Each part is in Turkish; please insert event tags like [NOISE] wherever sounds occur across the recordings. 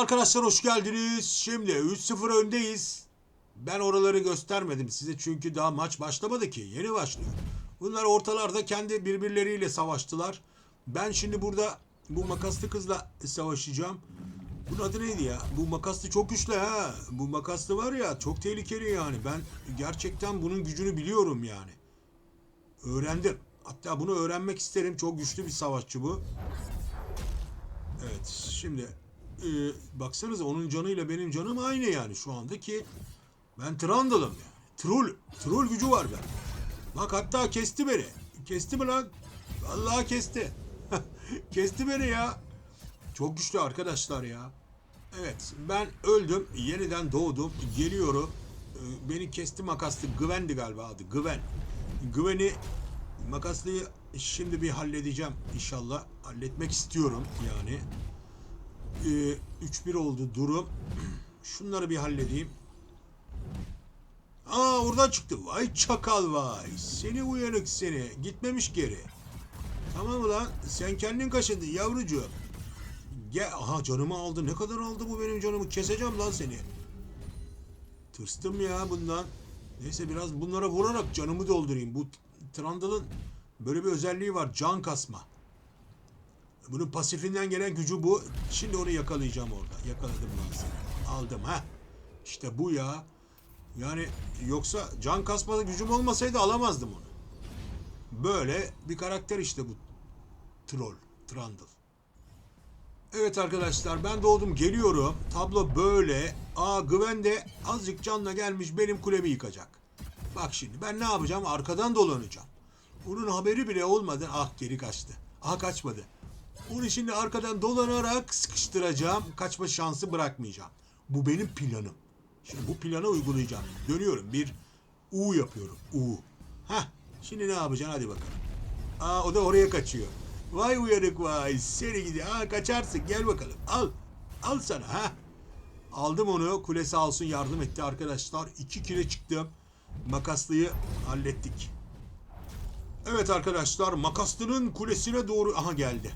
arkadaşlar hoş geldiniz. Şimdi 3-0 öndeyiz. Ben oraları göstermedim size çünkü daha maç başlamadı ki. Yeni başlıyor. Bunlar ortalarda kendi birbirleriyle savaştılar. Ben şimdi burada bu makaslı kızla savaşacağım. Bunun adı neydi ya? Bu makaslı çok güçlü ha. Bu makaslı var ya çok tehlikeli yani. Ben gerçekten bunun gücünü biliyorum yani. Öğrendim. Hatta bunu öğrenmek isterim. Çok güçlü bir savaşçı bu. Evet şimdi e, baksanıza onun canıyla benim canım aynı yani şu anda ki ben Trundle'ım yani. Troll, troll gücü var ben. Bak hatta kesti beni. Kesti mi lan? Vallahi kesti. [LAUGHS] kesti beni ya. Çok güçlü arkadaşlar ya. Evet ben öldüm. Yeniden doğdum. Geliyorum. Ee, Beni kesti makaslı. Güvendi galiba adı. Güven. Güveni makaslıyı şimdi bir halledeceğim inşallah. Halletmek istiyorum yani. Ee, 3-1 oldu durum. [CLEARS THROAT] Şunları bir halledeyim. Aa oradan çıktı. Vay çakal vay. Seni uyanık seni. Gitmemiş geri. Tamam mı lan? Sen kendin kaşındın yavrucuğum. Gel. Aha canımı aldı. Ne kadar aldı bu benim canımı? Keseceğim lan seni. Tırstım ya bundan. Neyse biraz bunlara vurarak canımı doldurayım. Bu Trundle'ın böyle bir özelliği var. Can kasma. Bunun pasifinden gelen gücü bu. Şimdi onu yakalayacağım orada. Yakaladım seni. Aldım ha. İşte bu ya. Yani yoksa can kasma gücüm olmasaydı alamazdım onu. Böyle bir karakter işte bu troll, Trundle. Evet arkadaşlar ben doğdum geliyorum. Tablo böyle. Aa Gwen de azıcık canla gelmiş benim kulemi yıkacak. Bak şimdi ben ne yapacağım? Arkadan dolanacağım. Onun haberi bile olmadan ah geri kaçtı. Ah kaçmadı. Onu şimdi arkadan dolanarak sıkıştıracağım. Kaçma şansı bırakmayacağım. Bu benim planım. Şimdi bu planı uygulayacağım. Dönüyorum. Bir U yapıyorum. U. Hah. Şimdi ne yapacaksın? Hadi bakalım. Aa o da oraya kaçıyor. Vay uyanık vay. Seni gidi. Aa kaçarsın. Gel bakalım. Al. Al sana. Ha. Aldım onu. Kule sağ olsun yardım etti arkadaşlar. İki kile çıktım. Makaslıyı hallettik. Evet arkadaşlar makaslının kulesine doğru aha geldi.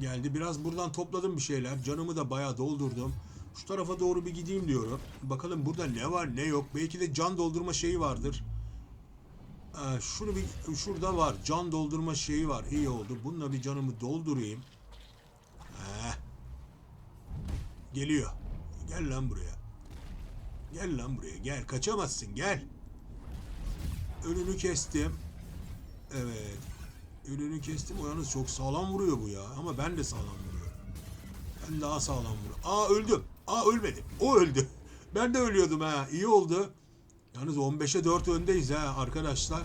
Geldi. Biraz buradan topladım bir şeyler. Canımı da bayağı doldurdum. Şu tarafa doğru bir gideyim diyorum. Bakalım burada ne var ne yok. Belki de can doldurma şeyi vardır. Ee, şunu bir şurada var. Can doldurma şeyi var. İyi oldu. Bununla bir canımı doldurayım. Heh. Geliyor. Gel lan buraya. Gel lan buraya. Gel. Kaçamazsın. Gel. Önünü kestim. Evet. Önünü kestim. O yalnız çok sağlam vuruyor bu ya. Ama ben de sağlam vuruyorum. Ben daha sağlam vuruyorum. Aa öldüm. Aa ölmedim. O öldü. [LAUGHS] Ben de ölüyordum ha. İyi oldu. Yalnız 15'e 4 öndeyiz ha arkadaşlar.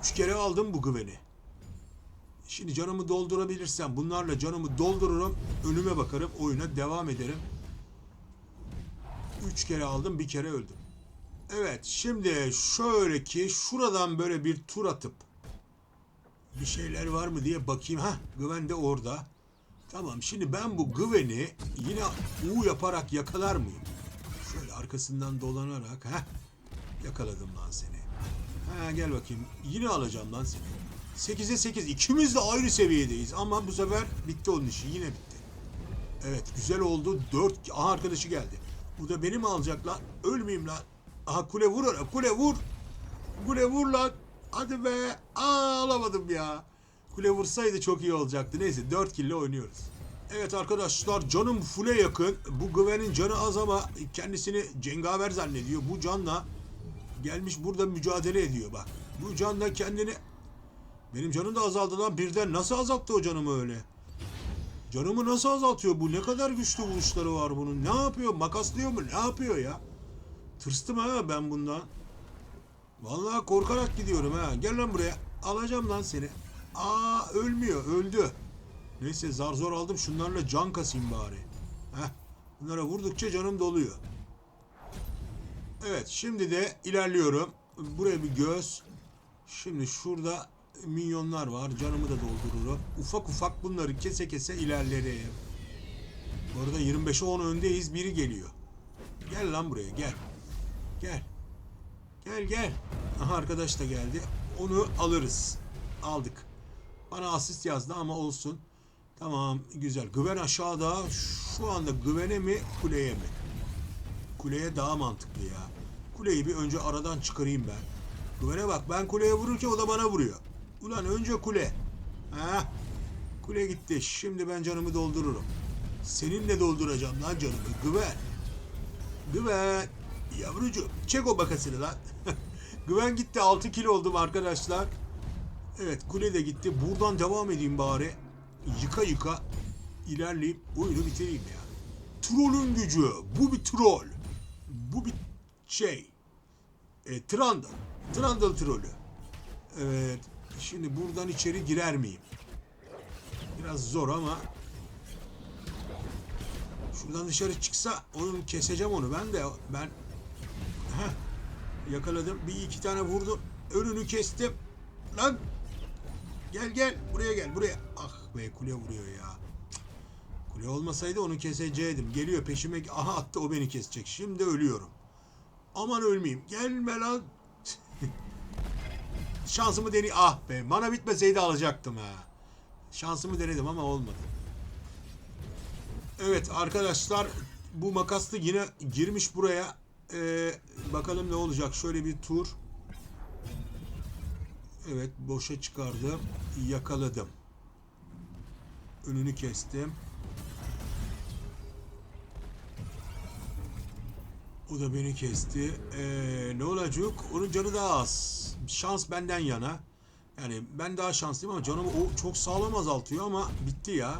3 kere aldım bu güveni. Şimdi canımı doldurabilirsem bunlarla canımı doldururum. Önüme bakarım. Oyuna devam ederim. 3 kere aldım. Bir kere öldüm. Evet şimdi şöyle ki şuradan böyle bir tur atıp bir şeyler var mı diye bakayım. Ha güven de orada. Tamam şimdi ben bu güveni yine U yaparak yakalar mıyım? Şöyle arkasından dolanarak ha yakaladım lan seni. Ha gel bakayım. Yine alacağım lan seni. 8'e 8. İkimiz de aynı seviyedeyiz ama bu sefer bitti onun işi. Yine bitti. Evet güzel oldu. 4 Aha arkadaşı geldi. Bu da beni mi alacak lan? Ölmeyeyim lan. Aha kule vur. Kule vur. Kule vur lan. Hadi be. Aa alamadım ya. Kule vursaydı çok iyi olacaktı. Neyse 4 kille oynuyoruz. Evet arkadaşlar canım full'e yakın. Bu Gwen'in canı az ama kendisini cengaver zannediyor. Bu canla gelmiş burada mücadele ediyor bak. Bu canla kendini... Benim canım da azaldı lan. Birden nasıl azalttı o canımı öyle? Canımı nasıl azaltıyor bu? Ne kadar güçlü vuruşları var bunun. Ne yapıyor? Makaslıyor mu? Ne yapıyor ya? Tırstım ha ben bundan. Vallahi korkarak gidiyorum ha. Gel lan buraya. Alacağım lan seni. Aa ölmüyor. Öldü. Neyse zar zor aldım. Şunlarla can kasayım bari. Heh. Bunlara vurdukça canım doluyor. Evet şimdi de ilerliyorum. Buraya bir göz. Şimdi şurada minyonlar var. Canımı da doldururum. Ufak ufak bunları kese kese ilerlerim. Bu arada 25'e 10 öndeyiz. Biri geliyor. Gel lan buraya gel. Gel. Gel gel. Aha arkadaş da geldi. Onu alırız. Aldık. Bana asist yazdı ama olsun. Tamam güzel. Güven aşağıda. Şu anda güvene mi kuleye mi? Kuleye daha mantıklı ya. Kuleyi bir önce aradan çıkarayım ben. Güvene bak ben kuleye vururken o da bana vuruyor. Ulan önce kule. Ha? Kule gitti. Şimdi ben canımı doldururum. Seninle dolduracağım lan canımı. Güven. Güven. Yavrucuğum çek o bakasını lan. [LAUGHS] Güven gitti 6 kilo oldum arkadaşlar. Evet kule de gitti. Buradan devam edeyim bari. Yıka yıka ilerleyip oyunu bitireyim ya. Trollün gücü. Bu bir troll. Bu bir şey. E, Trundle. Trundle trolü. Evet. Şimdi buradan içeri girer miyim? Biraz zor ama şuradan dışarı çıksa onu keseceğim onu ben de ben Yakaladım. Bir iki tane vurdum önünü kestim. Lan! Gel gel. Buraya gel buraya. Ah be kule vuruyor ya. Kule olmasaydı onu keseceydim geliyor peşime. Aha attı. O beni kesecek. Şimdi ölüyorum. Aman ölmeyeyim. Gelme lan. [LAUGHS] Şansımı deney ah be bana bitmeseydi alacaktım ha. Şansımı denedim ama olmadı. Evet arkadaşlar bu makaslı yine girmiş buraya. Ee, bakalım ne olacak. Şöyle bir tur. Evet boşa çıkardım. Yakaladım. Önünü kestim. O da beni kesti. Ee, ne olacak? Onun canı daha az. Şans benden yana. Yani ben daha şanslıyım ama canımı o çok sağlam azaltıyor ama bitti ya.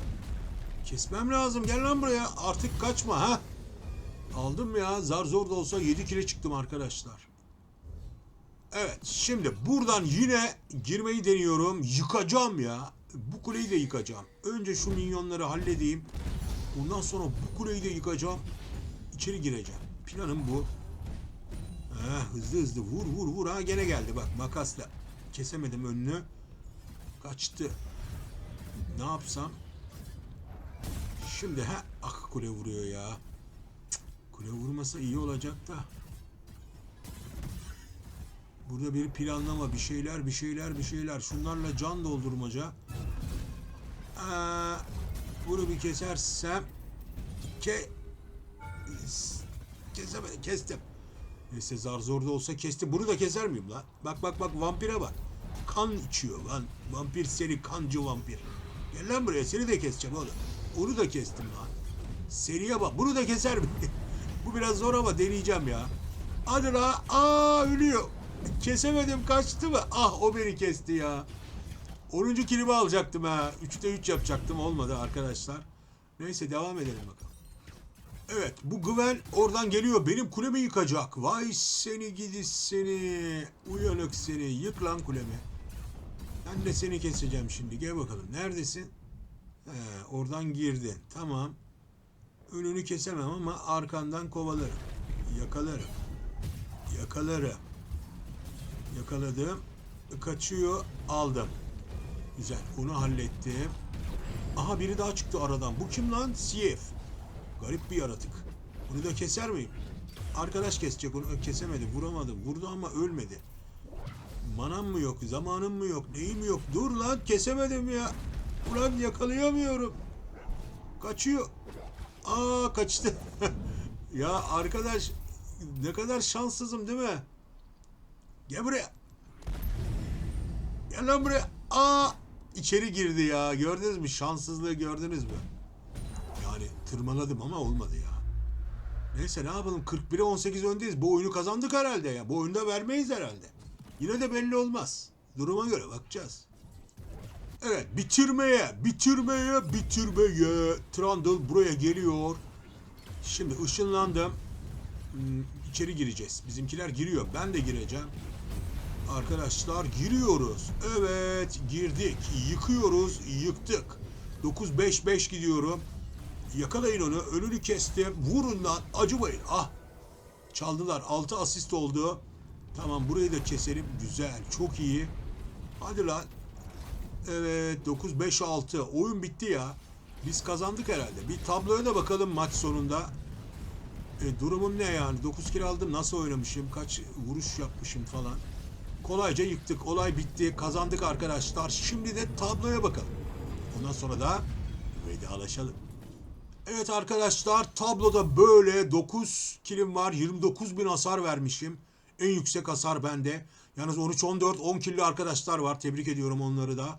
Kesmem lazım. Gel lan buraya. Artık kaçma ha. Aldım ya. Zar zor da olsa 7 kile çıktım arkadaşlar. Evet. Şimdi buradan yine girmeyi deniyorum. Yıkacağım ya. Bu kuleyi de yıkacağım. Önce şu minyonları halledeyim. Ondan sonra bu kuleyi de yıkacağım. İçeri gireceğim. Planım bu. Ha, hızlı hızlı vur vur vur. Ha gene geldi bak makasla. Kesemedim önünü. Kaçtı. Ne yapsam? Şimdi ha ah kule vuruyor ya. Kule vurmasa iyi olacak da. Burada bir planlama, bir şeyler, bir şeyler, bir şeyler. Şunlarla can doldurmaca. Aa, bunu bir kesersem ke kesemedim, kestim. Neyse zar zor da olsa kestim. Bunu da keser miyim lan? Bak bak bak vampire bak. Kan içiyor lan. Vampir seni kancı vampir. Gel lan buraya seni de keseceğim oğlum. Onu da kestim lan. Seriye bak. Bunu da keser mi? [LAUGHS] Biraz zor ama deneyeceğim ya. Hadi la. Aa ölüyor. Kesemedim kaçtı mı? Ah o beni kesti ya. 10. kilimi alacaktım ha. 3'te 3 yapacaktım olmadı arkadaşlar. Neyse devam edelim bakalım. Evet bu güven oradan geliyor. Benim kulemi yıkacak. Vay seni gidi seni. Uyanık seni. Yık lan kulemi. Ben de seni keseceğim şimdi. Gel bakalım. Neredesin? He, oradan girdin. Tamam. Önünü kesemem ama arkandan kovalarım. Yakalarım. Yakalarım. Yakaladım. Kaçıyor. Aldım. Güzel. Onu hallettim. Aha biri daha çıktı aradan. Bu kim lan? Siyef. Garip bir yaratık. Bunu da keser miyim? Arkadaş kesecek onu. Kesemedi. Vuramadı. Vurdu ama ölmedi. Manam mı yok? Zamanım mı yok? Neyim yok? Dur lan kesemedim ya. Ulan yakalayamıyorum. Kaçıyor. Aa kaçtı. [LAUGHS] ya arkadaş ne kadar şanssızım değil mi? Gel buraya. Gel lan buraya. Aa içeri girdi ya. Gördünüz mü? Şanssızlığı gördünüz mü? Yani tırmaladım ama olmadı ya. Neyse ne yapalım 41'e 18 öndeyiz. Bu oyunu kazandık herhalde ya. Bu oyunda vermeyiz herhalde. Yine de belli olmaz. Duruma göre bakacağız. Evet bitirmeye, bitirmeye, bitirmeye. Trundle buraya geliyor. Şimdi ışınlandım. Hmm, içeri gireceğiz. Bizimkiler giriyor. Ben de gireceğim. Arkadaşlar giriyoruz. Evet girdik. Yıkıyoruz. Yıktık. 9-5-5 gidiyorum. Yakalayın onu. Önünü kestim. Vurun lan. Acımayın. Ah. Çaldılar. 6 asist oldu. Tamam burayı da keselim. Güzel. Çok iyi. Hadi lan. Evet 9-5-6. Oyun bitti ya. Biz kazandık herhalde. Bir tabloya da bakalım maç sonunda. E, durumum ne yani? 9 kilo aldım. Nasıl oynamışım? Kaç vuruş yapmışım falan. Kolayca yıktık. Olay bitti. Kazandık arkadaşlar. Şimdi de tabloya bakalım. Ondan sonra da vedalaşalım. Evet arkadaşlar tabloda böyle 9 kilim var. 29 bin hasar vermişim. En yüksek hasar bende. Yalnız 13-14 10 killi arkadaşlar var. Tebrik ediyorum onları da.